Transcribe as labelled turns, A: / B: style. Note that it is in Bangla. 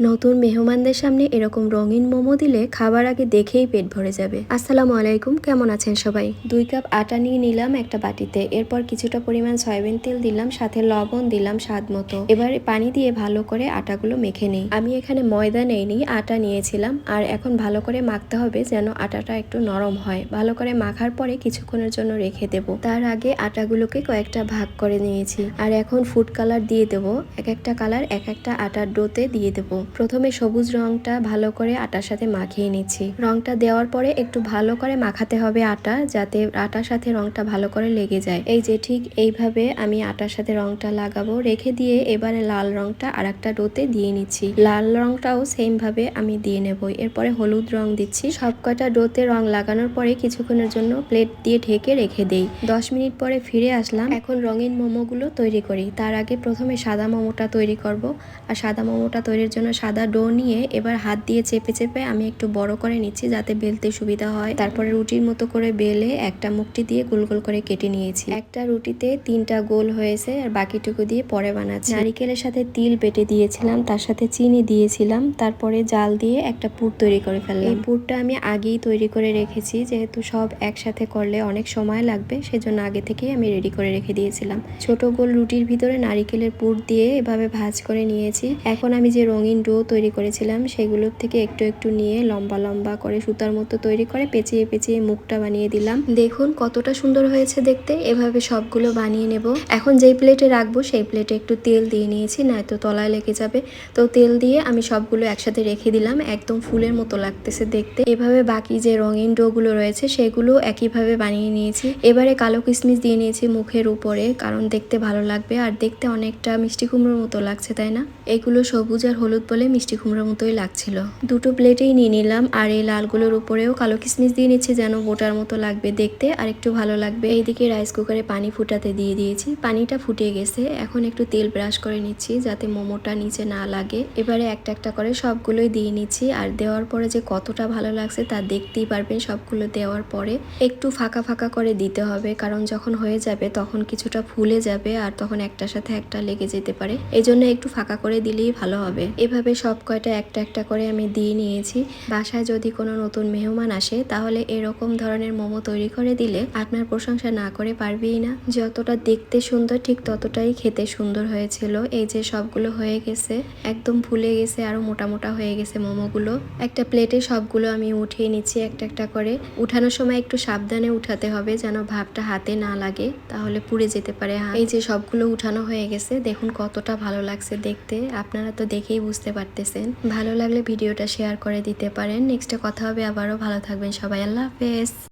A: নতুন মেহমানদের সামনে এরকম রঙিন মোমো দিলে খাবার আগে দেখেই পেট ভরে যাবে। আসসালামু আলাইকুম, কেমন আছেন সবাই? দুই কাপ আটা নিয়ে নিলাম একটা বাটিতে। এরপর কিছুটা পরিমাণ সয়াবিন তেল দিলাম, সাথে লবণ দিলাম স্বাদ মতো। এবার পানি দিয়ে ভালো করে আটাগুলো মেখে নেই। আমি এখানে ময়দা নেইনি, আটা নিয়েছিলাম। আর এখন ভালো করে মাখতে হবে যেন আটাটা একটু নরম হয়। ভালো করে মাখার পরে কিছুক্ষণের জন্য রেখে দেব। তার আগে আটাগুলোকে কয়েকটা ভাগ করে নিয়েছি। আর এখন ফুড কালার দিয়ে দেবো। এক একটা কালার এক একটা আটার ডোতে দিয়ে দেবো। প্রথমে সবুজ রংটা ভালো করে আটার সাথে মাখিয়ে নিচ্ছি। রংটা দেওয়ার পরে একটু ভালো করে মাখাতে হবে আটা, যাতে আটার সাথে রংটা ভালো করে লেগে যায়। এই যে ঠিক এইভাবে আমি আটার সাথে রংটা লাগাবো, রেখে দিয়ে এবারে লাল রংটা আর একটা ডোতে দিয়ে নিচ্ছি। লাল রংটাও সেম ভাবে আমি দিয়ে নেব। এরপরে হলুদ রং দিচ্ছি। সব কয়টা ডোতে রং লাগানোর পরে কিছুক্ষণের জন্য প্লেট দিয়ে ঢেকে রেখে দেই। দশ মিনিট পরে ফিরে আসলাম। এখন রঙিন মোমোগুলো তৈরি করি। তার আগে প্রথমে সাদা মোমোটা তৈরি করব। আর সাদা মোমোটা তৈরির জন্য সাদা ডো নিয়ে এবার হাত দিয়ে চেপে চেপে আমি একটু বড় করে নিচ্ছি যাতে বেলতে সুবিধা হয়। তারপরে রুটির মতো করে বেলে একটা মুখটি দিয়ে গোল গোল করে কেটে নিয়েছি। একটা রুটিতে তিনটা গোল হয়েছে আর বাকিটুকু দিয়ে পরে বানাচ্ছি। নারিকেলের সাথে তিল বেটে দিয়েছিলাম, তার সাথে চিনি দিয়েছিলাম, তারপরে জাল দিয়ে একটা পুর তৈরি করে ফেললাম। এই পুরটা আমি আগেই তৈরি করে রেখেছি, যেহেতু সব একসাথে করলে অনেক সময় লাগবে, সেজন্য আগে থেকেই আমি রেডি করে রেখে দিয়েছিলাম। ছোট গোল রুটির ভিতরে নারিকেলের পুর দিয়ে এভাবে ভাজ করে নিয়েছি। এখন আমি যে রঙিন ডো তৈরি করেছিলাম, সেগুলোর থেকে একটু একটু নিয়ে লম্বা লম্বা করে সুতার মতো তৈরি করে পেঁচিয়ে পেঁচিয়ে মুখটা বানিয়ে দিলাম। দেখুন কতটা সুন্দর হয়েছে দেখতে, এভাবে সবগুলো বানিয়ে নেব। এখন যেই প্লেটে রাখব, সেই প্লেটে একটু তেল দিয়ে নিয়েছি নয়তো তলায় লেগে যাবে। তো তেল দিয়ে আমি সবগুলো একসাথে রেখে দিলাম, একদম ফুলের মতো লাগতেছে দেখতে। এভাবে বাকি যে রঙিন ডোগুলো রয়েছে, সেগুলো একইভাবে বানিয়ে নিয়েছি। এবারে কালো কিশমিশ দিয়ে নিয়েছি মুখের উপরে, কারণ দেখতে ভালো লাগবে। আর দেখতে অনেকটা মিষ্টি কুমড়োর মতো লাগছে, তাই না? এগুলো সবুজ আর হলুদ বলে মিষ্টি কুমড়োর মতোই লাগছিল। দুটো প্লেটেই নিয়ে নিলাম আর এই লালগুলোর উপরেও কালো কিশমিশ দিয়ে নিচ্ছি যেন বোটার মতো লাগবে দেখতে আর একটু ভালো লাগবে। এইদিকে রাইস কুকারে পানি ফুটাতে দিয়ে দিয়েছি। পানিটা ফুটে গেছে। এখন একটু তেল ব্রাশ করে নিচ্ছি যাতে মোমোটা নিচে না লাগে। এবারে একটা একটা করে সবগুলোই দিয়ে নিচ্ছি আর দেওয়ার পরে যে কতটা ভালো লাগছে তা দেখতেই পারবেন সবগুলো দেওয়ার পরে। একটু ফাঁকা ফাঁকা করে দিতে হবে কারণ যখন হয়ে যাবে তখন কিছুটা ফুলে যাবে আর তখন একটার সাথে একটা লেগে যেতে পারে। এই জন্য একটু ফাঁকা করে দিলেই ভালো হবে। এভাবে সব কয়টা একটা একটা করে আমি দিয়ে নিয়েছি। বাসায় যদি কোনো নতুন মেহমান আসে, তাহলে এরকম ধরনের মোমো তৈরি করে দিলে আপনার প্রশংসা না করে পারবেই না। যতটা দেখতে সুন্দর, ঠিক ততটাই খেতে সুন্দর হয়েছিল। এই যে সবগুলো হয়ে গেছে, একদম ফুলে গেছে আরও মোটা মোটা হয়ে গেছে মোমোগুলো। একটা প্লেটে সবগুলো আমি উঠিয়ে নিচ্ছি একটা একটা করে। উঠানোর সময় একটু সাবধানে উঠাতে হবে যেন ভাবটা হাতে না লাগে, তাহলে পুড়ে যেতে পারে। হাত। এই যে সবগুলো উঠানো হয়ে গেছে, দেখুন কতটা ভালো লাগছে দেখতে। আপনারা তো দেখেই বুঝতে পারতেছেন। ভালো লাগলে ভিডিওটা শেয়ার করে দিতে পারেন। নেক্সটে কথা হবে আবারও। ভালো থাকবেন সবাই। আল্লাহ হাফেজ।